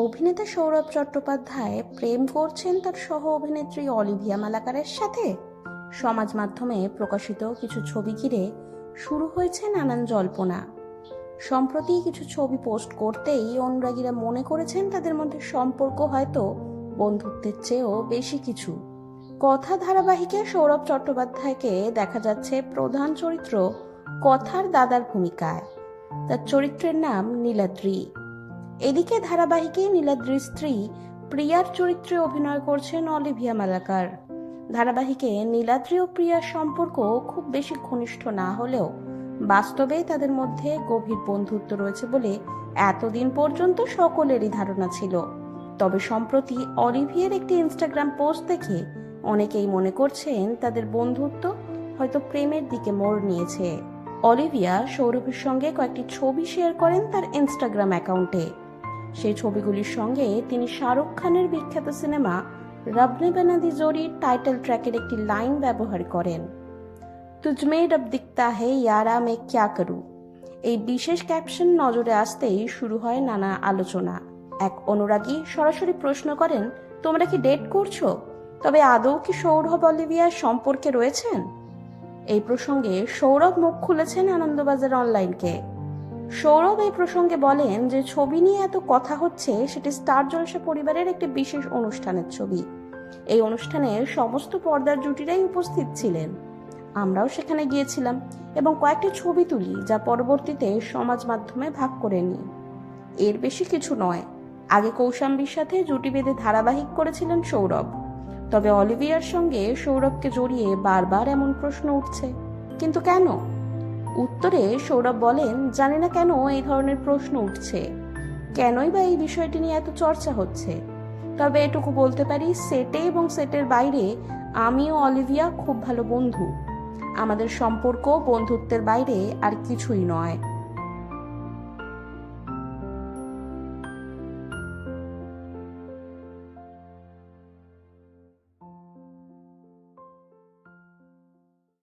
অভিনেতা সৌরভ চট্টোপাধ্যায় প্রেম করছেন তার সহ অভিনেত্রী অলিভিয়া মালাকারের সাথে। সমাজ মাধ্যমে প্রকাশিত কিছু ছবি ঘিরে শুরু হয়েছে নানান জল্পনা। সম্প্রতি কিছু ছবি পোস্ট করতেই অনুরাগীরা মনে করেছেন তাদের মধ্যে সম্পর্ক হয়তো বন্ধুত্বের চেয়েও বেশি কিছু। কথা ধারাবাহিকে সৌরভ চট্টোপাধ্যায়কে দেখা যাচ্ছে প্রধান চরিত্র কথার দাদার ভূমিকায়। তার চরিত্রের নাম নীলাদ্রি। এদিকে ধারাবাহিকে নীলাদ্রির স্ত্রী প্রিয়ার চরিত্রে অভিনয় করছেন অলিভিয়া মালাকার। ধারাবাহিকে নীলাদ্রি ও প্রিয়ার সম্পর্ক খুব বেশি ঘনিষ্ঠ না হলেও বাস্তবে তাদের মধ্যে গভীর বন্ধুত্ব রয়েছে বলে এতদিন পর্যন্ত সকলেরই ধারণা ছিল। তবে সম্প্রতি অলিভিয়ার একটি ইনস্টাগ্রাম পোস্ট দেখে অনেকেই মনে করছেন তাদের বন্ধুত্ব হয়তো প্রেমের দিকে মোড় নিয়েছে। অলিভিয়া সৌরভের সঙ্গে কয়েকটি ছবি শেয়ার করেন তার ইনস্টাগ্রাম অ্যাকাউন্টে। সেই ছবিগুলির সঙ্গে তিনি শাহরুখ খানের বিখ্যাত সিনেমা রবনে বেনাদি জোড়ির টাইটেল ট্র্যাকের একটি লাইন ব্যবহার করেন। তুজমে রব দিকতা হে, ইয়ারা মে ক্যা করু? এই বিশেষ ক্যাপশন নজরে আসতেই শুরু হয় নানা আলোচনা। এক অনুরাগী সরাসরি প্রশ্ন করেন, তোমরা কি ডেট করছ? তবে আদৌ কি সৌরভ অলিভিয়ার সম্পর্কে রয়েছেন? এই প্রসঙ্গে সৌরভ মুখ খুলেছেন আনন্দবাজার অনলাইনকে। সৌরভ এই প্রসঙ্গে বলেন যে ছবি নিয়ে এত কথা হচ্ছে, সেটি স্টার জলসা পরিবারের একটি বিশেষ অনুষ্ঠানের ছবি। এই অনুষ্ঠানে সমস্ত পর্দার জুটিরাই উপস্থিত ছিলেন। আমরাও সেখানে গিয়েছিলাম এবং কয়েকটি ছবি তুলি, যা পরবর্তীতে সমাজ মাধ্যমে ভাগ করে নিই। এর বেশি কিছু নয়। আগে কৌশাম্বীর সাথে জুটি বেঁধে ধারাবাহিক করেছিলেন সৌরভ। তবে অলিভিয়ার সঙ্গে সৌরভকে জড়িয়ে বারবার এমন প্রশ্ন উঠছে। কিন্তু কেন? উত্তরে সৌরভ বলেন, জানি না কেন এই ধরনের প্রশ্ন উঠছে। কেনই বা এই বিষয়টি নিয়ে এত চর্চা হচ্ছে? তবে এটুকু বলতে পারি, সেটে এবং সেটের বাইরে আমি ও অলিভিয়া খুব ভালো বন্ধু। আমাদের সম্পর্ক বন্ধুত্বের বাইরে আর কিছুই নয়।